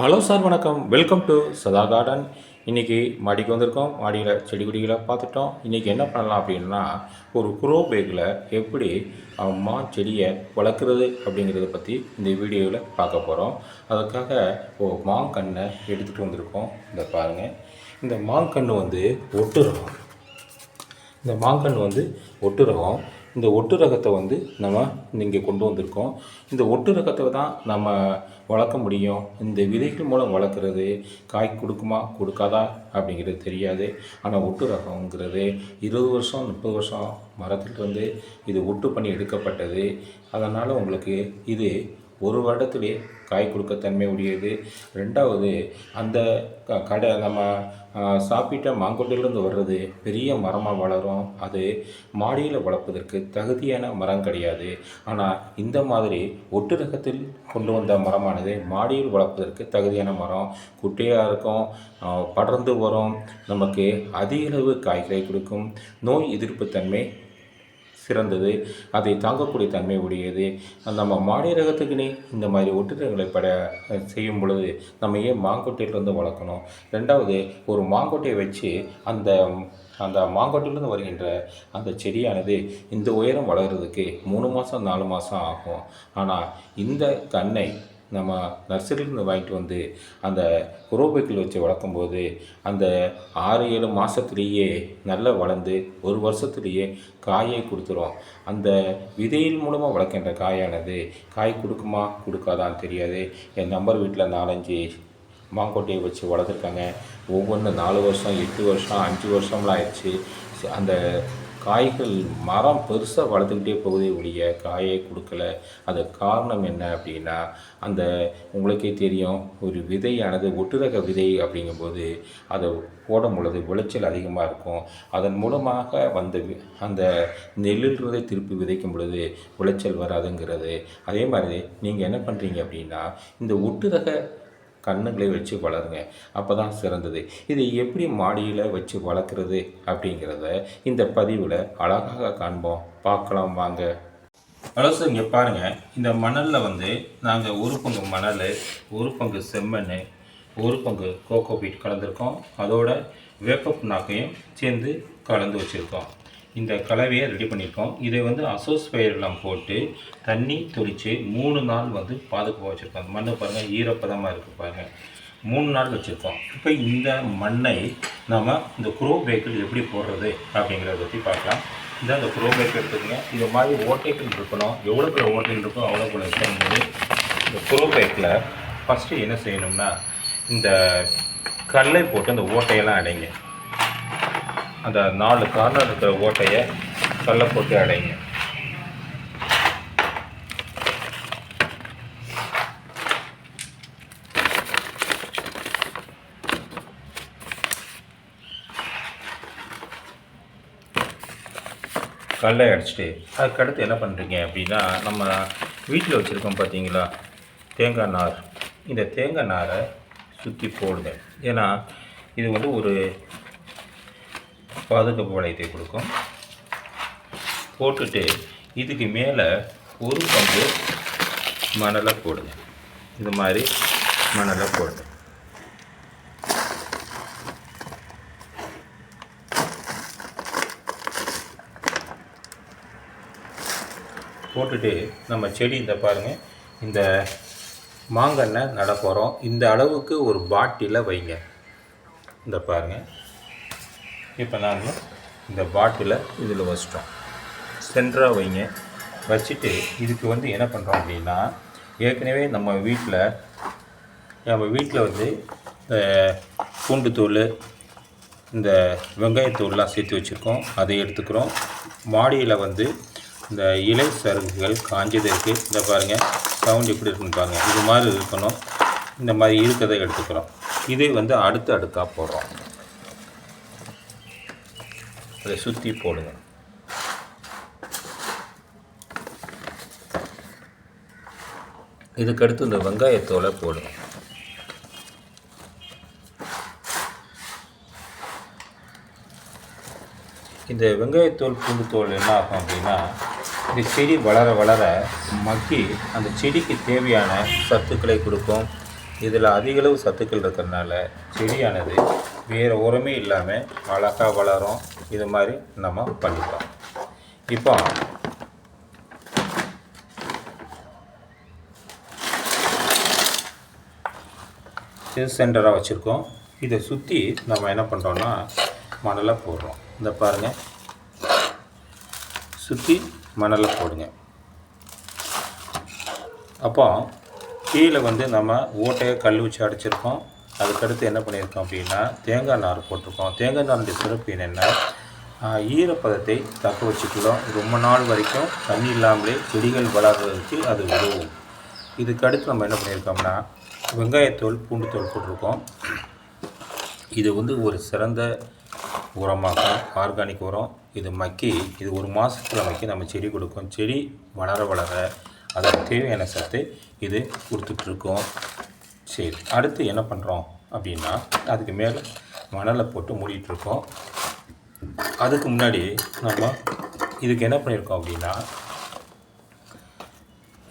Hello sir வணக்கம். Welcome to சதா garden இன்றைக்கி மாடிக்கு வந்திருக்கோம். மாடியில் செடி கொடிகளை பார்த்துட்டோம். இன்றைக்கி என்ன பண்ணலாம் அப்படின்னா ஒரு குரோ பேக்கில் எப்படி அம்மா செடியை வளர்க்குறது அப்படிங்கிறத பற்றி இந்த வீடியோவில் பார்க்க போகிறோம் அதுக்காக ஒரு மாங்கண்ணை எடுத்துகிட்டு வந்திருக்கோம். இந்த பாருங்கள் இந்த மாங்கன்று வந்து ஒட்டு ரகம். இந்த மாங்கன்று வந்து ஒட்டு ரகம். இந்த ஒட்டு ரகத்தை வந்து நம்ம இங்கே கொண்டு வந்திருக்கோம். இந்த ஒட்டு ரகத்தை தான் நம்ம வளர்க்க முடியும். இந்த விதைகள் மூலம் வளர்க்குறது. காய் கொடுக்குமா கொடுக்காதா அப்படிங்கிறது தெரியாது. ஆனால் ஒட்டு ரகங்கிறது இருபது வருஷம் முப்பது வருஷம் மரத்திலிருந்து இது ஒட்டு பண்ணி எடுக்கப்பட்டது. அதனால் உங்களுக்கு இது ஒரு வருடத்துலேயே காய் கொடுக்க தன்மை உடையது. ரெண்டாவது அந்த க- கடை நம்ம சாப்பிட்ட மாங்கொட்டையிலேருந்து வர்றது பெரிய மரமாக வளரும். அது மாடியில் வளர்ப்பதற்கு தகுதியான மரம் கிடையாது. ஆனால் இந்த மாதிரி ஒட்டுரகத்தில் கொண்டு வந்த மரமானது மாடியில் வளர்ப்பதற்கு தகுதியான மரம். குட்டையாக இருக்கும் படர்ந்து வரும். நமக்கு அதிகளவு காய்களை கொடுக்கும். நோய் எதிர்ப்பு தன்மை சிறந்தது. அதை தாங்கக்கூடிய தன்மை உடையது. நம்ம மாடி ரகத்துக்குனே இந்த மாதிரி ஒட்டுறங்களை பட செய்யும் பொழுது நம்ம ஏன் மாங்கொட்டையிலிருந்து வளர்க்கணும்? ரெண்டாவது ஒரு மாங்கொட்டையை வச்சு அந்த அந்த மாங்கொட்டையிலேருந்து வருகின்ற அந்த செடியானது இந்த உயரம் வளர்கிறதுக்கு மூணு மாதம் நாலு மாதம் ஆகும். ஆனால் இந்த கண்ணை நம்ம நர்சரியிலேருந்து வாங்கிட்டு வந்து அந்த குரோபைக்கில் வச்சு வளர்க்கும்போது அந்த ஆறு ஏழு மாதத்துலேயே நல்லா வளர்ந்து ஒரு வருஷத்துலேயே காயை கொடுத்துரும். அந்த விதையின் மூலமாக வளர்க்கின்ற காயானது காய் கொடுக்குமா கொடுக்காதான்னு தெரியாது. என் நம்பர் வீட்டில் நாலஞ்சு மாங்கொட்டையை வச்சு வளர்த்துருக்காங்க. ஒவ்வொன்று நாலு வருஷம் எட்டு வருஷம் அஞ்சு வருஷம்லாம் ஆயிடுச்சு. அந்த காய்கள் மரம் பெருசாக வளர்த்துக்கிட்டே போகுதே ஒழிய காயை கொடுக்கல. அது காரணம் என்ன அப்படின்னா அந்த உங்களுக்கே தெரியும் ஒரு விதையானது ஒட்டுரக விதை அப்படிங்கும்போது அதை போடும் பொழுது விளைச்சல் அதிகமாக இருக்கும். அதன் மூலமாக வந்த அந்த நெல்லுன்றதை திருப்பி விதைக்கும் பொழுது விளைச்சல் வராதுங்கிறது. அதே மாதிரி நீங்கள் என்ன பண்ணுறீங்க அப்படின்னா இந்த ஒட்டுரக கண்ணுகளை வச்சு வளருங்க. அப்போ தான் சிறந்தது. இதை எப்படி மாடியில் வச்சு வளர்க்குறது அப்படிங்கிறத இந்த பதிவில் அழகாக காண்போம். பார்க்கலாம் வாங்க. ஹலோ சார் இங்கே பாருங்கள் இந்த மணலில் வந்து நாங்கள் ஒரு பங்கு மணல் ஒரு பங்கு செம்மண் ஒரு பங்கு கோகோ பீட் கலந்துருக்கோம். அதோட வேப்ப புண்ணாக்கையும் சேர்ந்து கலந்து வச்சுருக்கோம். இந்த கலவையை ரெடி பண்ணியிருக்கோம். இதை வந்து அசோஸ்பயர்லாம் போட்டு தண்ணி தொளித்து மூணு நாள் வந்து பாதுகாப்பாக வச்சுருக்கோம். அந்த மண்ணை பாருங்கள் ஈரப்பதமாக இருக்குது பாருங்கள் மூணு நாள் வச்சுருக்கோம். இப்போ இந்த மண்ணை நம்ம இந்த குரோ பேக்கில் எப்படி போடுறது அப்படிங்கிறத பற்றி பார்க்கலாம். இந்த அந்த குரோ பேக் எடுத்துக்கோங்க. இது மாதிரி ஓட்டைகள் இருக்கணும். எவ்வளோக்குள்ள ஓட்டைகள் இருக்கோ அவ்வளோ அவ்வளோக்குள்ள இருக்கும்போது இந்த குரோ பேக்கில் ஃபஸ்ட்டு என்ன செய்யணும்னா இந்த கல்லை போட்டு அந்த ஓட்டையெல்லாம் அடைங்க. அந்த நாலு கார்னர் இருக்கிற ஓட்டையை கல்லை போட்டு அடைங்க. கல்லை அடிச்சுட்டு அதுக்கடுத்து என்ன பண்ணுறீங்க அப்படின்னா நம்ம வீட்டில் வச்சுருக்கோம் பார்த்தீங்களா தேங்காய் நார். இந்த தேங்காய் நாரை சுற்றி போடுங்க. ஏன்னா இது வந்து ஒரு பாதுகாப்பு வளையத்தை கொடுக்கும். போட்டுட்டு இதுக்கு மேலே ஒரு பங்கு மணலை போடுங்க. இது மாதிரி மணலை போடுங்க. போட்டுட்டு நம்ம செடி இந்த பாருங்கள் இந்த மாங்கன்னை நட போகிறோம் இந்த அளவுக்கு ஒரு பாட்டிலை வைங்க. இந்த பாருங்கள் இப்போ நாங்கள் இந்த பாட்டிலை இதில் வச்சிட்டோம். சென்டராக வைங்க. வச்சுட்டு இதுக்கு வந்து என்ன பண்ணுறோம் அப்படின்னா ஏற்கனவே நம்ம வீட்டில் நம்ம வீட்டில் வந்து அஹ், பூண்டுத்தூள் இந்த வெங்காயத்தூள்லாம் சேர்த்து வச்சுருக்கோம். அதை எடுத்துக்கிறோம். மாடியில் வந்து இந்த இலை சருகுகள் காஞ்சது இருக்குது இந்த பாருங்கள் சவுண்ட் எப்படி இருக்குன்னு பாருங்கள் இது மாதிரி இருக்கணும். இந்த மாதிரி இருக்கிறத எடுத்துக்கிறோம். இதை வந்து அடுத்து அடுக்காக போடுறோம். அதை சுற்றி போடுங்க. இதுக்கடுத்து இந்த வெங்காயத்தோலை போடுங்க. இந்த வெங்காயத்தோல் பூண்டுத்தோல் என்ன ஆகும் அப்படின்னா இந்த செடி வளர வளர மக்கி அந்த செடிக்கு தேவையான சத்துக்களை கொடுக்கும். இதில் அதிகளவு சத்துக்கள் இருக்கிறதுனால செடியானது வேறு உரமே இல்லாமல் அழகாக வளரும். இது மாதிரி நம்ம பண்ணிக்கலாம். இப்போ இது சென்டராக வச்சுருக்கோம். இதை சுற்றி நம்ம என்ன பண்ணுறோன்னா மணலை போடுறோம். இந்த பாருங்கள் சுற்றி மணலை போடுங்க. அப்போ கீழே வந்து நம்ம ஓட்டையை கல் வச்சு அடிச்சிருக்கோம். அதுக்கடுத்து என்ன பண்ணியிருக்கோம் அப்படின்னா தேங்காய் நார் போட்டிருக்கோம். தேங்காய் நாருடைய சிறப்பு என்னென்னா ஈரப்பதத்தை தக்க வச்சுக்கலாம் ரொம்ப நாள் வரைக்கும் தண்ணி இல்லாமலே செடிகள் வளர்கிறதுக்கு அது உதவும். இதுக்கு அடுத்து நம்ம என்ன பண்ணியிருக்கோம்னா வெங்காயத்தோல் பூண்டுத்தோல் போட்டிருக்கோம். இது வந்து ஒரு சிறந்த உரமாகும் ஆர்கானிக் உரம். இது மக்கி இது ஒரு மாதத்தில் மக்கி நம்ம செடி கொடுக்கும். செடி வளர வளர அதற்கு தேவையான சத்தை இது கொடுத்துட்ருக்கோம். சரி அடுத்து என்ன பண்ணுறோம் அப்படின்னா அதுக்கு மேலே மணலை போட்டு மூடிட்டுருக்கோம். அதுக்கு முன்னாடி நம்ம இதுக்கு என்ன பண்ணியிருக்கோம் அப்படின்னா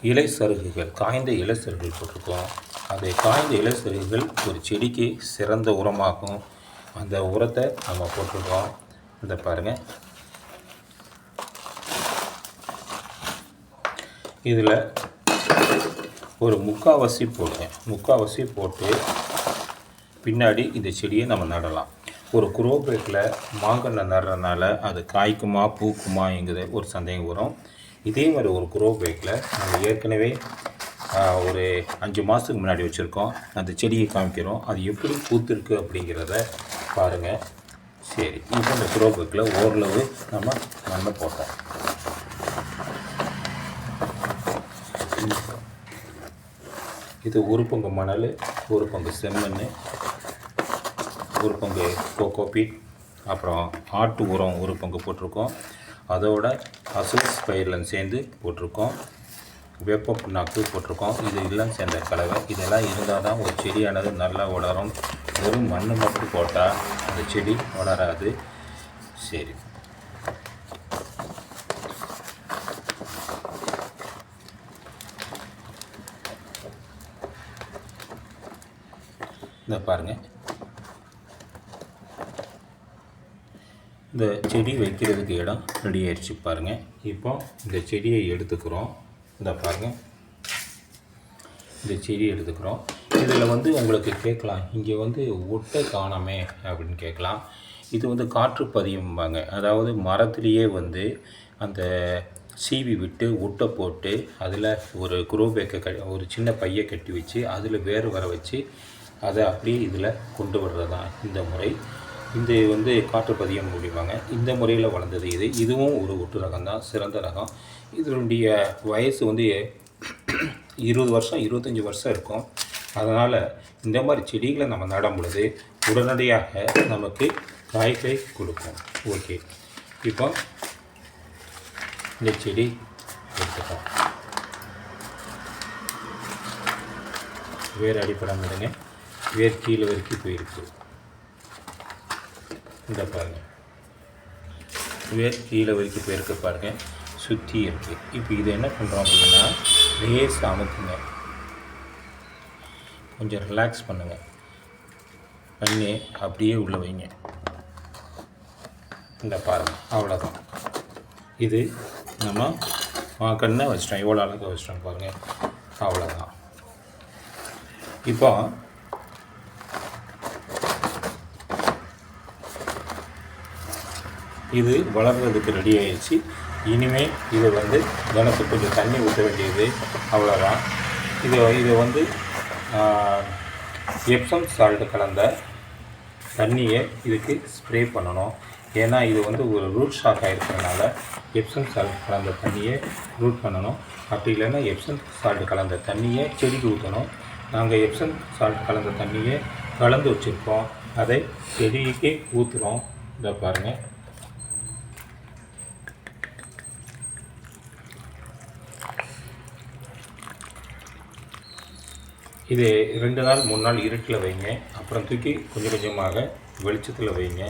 இலை சருகுகள் காய்ந்த இலை சருகுகள் போட்டிருக்கோம். அந்த காய்ந்த இலை சருகுகள் ஒரு செடிக்கு சிறந்த உரமாகும் அந்த உரத்தை நம்ம போட்டிருக்கோம். இந்த பாருங்கள் இதில் ஒரு முக்காவாசி போடுங்க. முக்காவாசி போட்டு பின்னாடி இந்த செடியை நம்ம நடலாம். ஒரு குரோ பேக்கில் மாங்கன்னை நடுறதுனால அது காய்க்குமா பூக்குமாங்கிறது ஒரு சந்தேகம் வரும். இதே மாதிரி ஒரு குரோ பேக்கில் நம்ம ஏற்கனவே ஒரு அஞ்சு மாதத்துக்கு முன்னாடி வச்சுருக்கோம். அந்த செடியை காமிக்கிறோம். அது எப்படி பூத்திருக்கு அப்படிங்கிறத பாருங்கள் சரி இப்போ இந்த குரோ பேக்கில் ஓரளவு நம்ம மண்ணை போட்டோம். இது ஒரு பங்கு மணல் ஒரு பங்கு செம்மண் ஒரு பங்கு கோகோபீட் அப்புறம் ஆட்டு உரம் ஒரு பங்கு போட்டிருக்கோம். அதோட அசோஸ் பயிரில் சேர்ந்து போட்டிருக்கோம். வேப்ப புண்ணாக்கு போட்டிருக்கோம். இது எல்லாம் சேர்ந்த கலவை. இதெல்லாம் இருந்தால் தான் ஒரு செடியானது நல்லா வளரும். வெறும் மண் மட்டும் போட்டால் அந்த செடி வளராது. சரி. இந்த பாருங்கள் இந்த செடி வைக்கிறதுக்கு இடம் ரெடி ஆயிடுச்சு பாருங்கள் இப்போ இந்த செடியை எடுத்துக்கிறோம். இந்த பாருங்கள் இந்த செடியை எடுத்துக்கிறோம். இதில் வந்து உங்களுக்கு கேட்கலாம். இங்கே வந்து ஒட்டை காணாமே அப்படின்னு கேட்கலாம். இது வந்து காற்று பதியம்பாங்க. அதாவது மரத்துலேயே வந்து அந்த சீவி விட்டு ஒட்டை போட்டு அதில் ஒரு குரோ பேக்கை க ஒரு சின்ன பையை கட்டி வச்சு அதில் வேர் வர வச்சு அதை அப்படியே இதில் கொண்டு வர்றது தான் இந்த முறை. இந்த வந்து காற்று பதியம் முடிவாங்க இந்த முறையில் வளர்ந்தது இது. இதுவும் ஒரு ஒட்டு ரகம் தான் சிறந்த ரகம். இதனுடைய வயசு வந்து இருபது வருஷம் இருபத்தஞ்சி வருஷம் இருக்கும். அதனால் இந்த மாதிரி செடிகளை நம்ம நடும் பொழுது உடனடியாக நமக்கு காய்களை கொடுக்கும். ஓகே. இப்போ இந்த செடி எடுத்துக்கலாம். வேறு அடிப்படம் விடுங்க வேர் கீழே வரைக்கும் போயிருக்கு. இந்த பாருங்க. வே கீழே வரைக்கும் போயிருக்கு பாருங்க. சுற்றி இருக்குது இப்போ இதை என்ன பண்ணுறோம் அப்படின்னா லேஸ் அமுத்துங்க கொஞ்சம் ரிலாக்ஸ் பண்ணுங்க. பண்ணி அப்படியே உள்ளே வைங்க. இந்த பாருங்க. அவ்வளோதான் இது நம்ம கண்ணை வச்சிட்டோம். எவ்வளோ அழகாக வச்சிட்டோம் பாருங்கள் அவ்வளோதான் இப்போ இது வளர்றதுக்கு ரெடி ஆயிடுச்சு. இனிமேல் இதை வந்து தினத்துக்கு கொஞ்சம் தண்ணி ஊற்ற வேண்டியது. அவ்வளோதான் இது இது வந்து எப்சம் சால்ட் கலந்த தண்ணியை இதுக்கு ஸ்ப்ரே பண்ணணும். ஏன்னா இது வந்து ஒரு ரூட் ஷாக் ஆகிருக்கிறதுனால எப்சம் சால்ட் கலந்த தண்ணியை ரூட் பண்ணணும். அப்படி இல்லைன்னா எப்சம் சால்ட் கலந்த தண்ணியை செடிக்கு ஊற்றணும் நாங்கள் எப்சம் சால்ட் கலந்த தண்ணியை கலந்து வச்சுருக்கோம். அதை செடிக்கு ஊற்றுறோம் இதை பாருங்கள் இது ரெண்டு நாள் மூணு நாள் இருட்டில் வைங்க. அப்புறம் தூக்கி கொஞ்சம் கொஞ்சமாக வெளிச்சத்தில் வைங்க.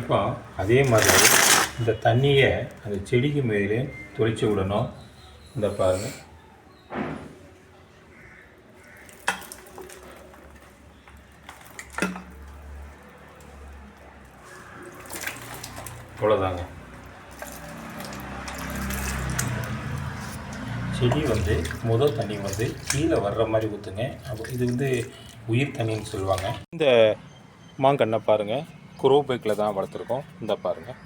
இப்போ அதே மாதிரி இந்த தண்ணியை அந்த செடிக்கு மேலே துளைச்சி விடணும். இந்த பாருங்கள் அவ்வளோதாங்க செடி வந்து முதல் தண்ணி வந்து கீழே வர்ற மாதிரி ஊற்றுங்க அப்போ இது வந்து உயிர் தண்ணின்னு சொல்லுவாங்க. இந்த மாங்கன்னை பாருங்கள் குரோ பேக்கில் தான் வளர்த்துருக்கோம். இந்த பாருங்கள்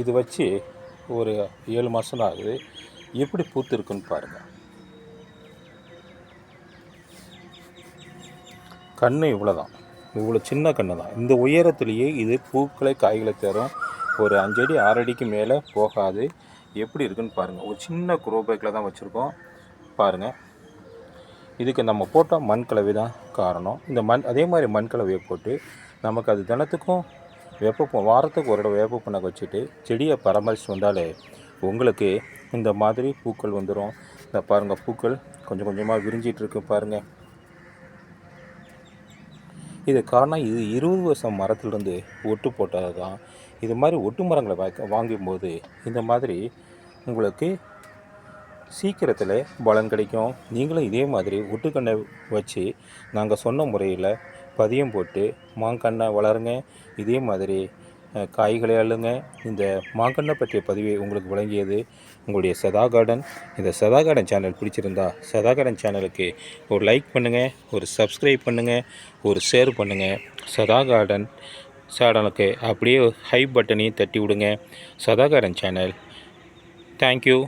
இது வச்சு ஒரு ஏழு மாதம் தான் ஆகுது. எப்படி பூத்துருக்குன்னு பாருங்கள் கன்று இவ்வளோ தான் இவ்வளோ சின்ன கன்று தான் இந்த உயரத்துலேயே இது பூக்களை காய்களை தரும். ஒரு அஞ்சடி ஆறடிக்கு மேலே போகாது. எப்படி இருக்குன்னு பாருங்கள் ஒரு சின்ன குரோபேக்கில் தான் வச்சுருக்கோம். பாருங்கள் இதுக்கு நம்ம போட்ட மண் கலவை தான் காரணம். இந்த மண் அதே மாதிரி மண் கலவையை போட்டு நமக்கு அது தினத்துக்கும் வேப்ப வாரத்துக்கு ஒரு தடவை வேப்ப புண்ணாக்கு வச்சுட்டு செடியை பராமரித்து வந்தாலே உங்களுக்கு இந்த மாதிரி பூக்கள் வந்துடும் இந்த பாருங்கள் பூக்கள் கொஞ்சம் கொஞ்சமாக விரிஞ்சிட்டு இருக்கு பாருங்கள் இது காரணம் இது இருபது வருஷம் மரத்துலேருந்து ஒட்டு போட்டது தான் இது மாதிரி ஒட்டு மரங்களை வாங்க வாங்கும்போது இந்த மாதிரி உங்களுக்கு சீக்கிரத்தில் பலன் கிடைக்கும். நீங்களும் இதே மாதிரி ஒட்டுக்கண்ணை வச்சு நாங்கள் சொன்ன முறையில் பதியம் போட்டு மாங்கன்னை வளருங்க. இதே மாதிரி காய்களை அள்ளுங்க. இந்த மாங்கன்னை பற்றிய பதிவை உங்களுக்கு வழங்கியது உங்களுடைய சதா கார்டன். இந்த சதா கார்டன் சேனல் பிடிச்சிருந்தா சதா கார்டன் சேனலுக்கு ஒரு லைக் பண்ணுங்கள் ஒரு சப்ஸ்கிரைப் பண்ணுங்கள் ஒரு ஷேர் பண்ணுங்கள் சதா கார்டன் சேனலுக்கு அப்படியே ஹை பட்டனையும் தட்டி விடுங்க சதாகரன் சேனல் தேங்க்யூ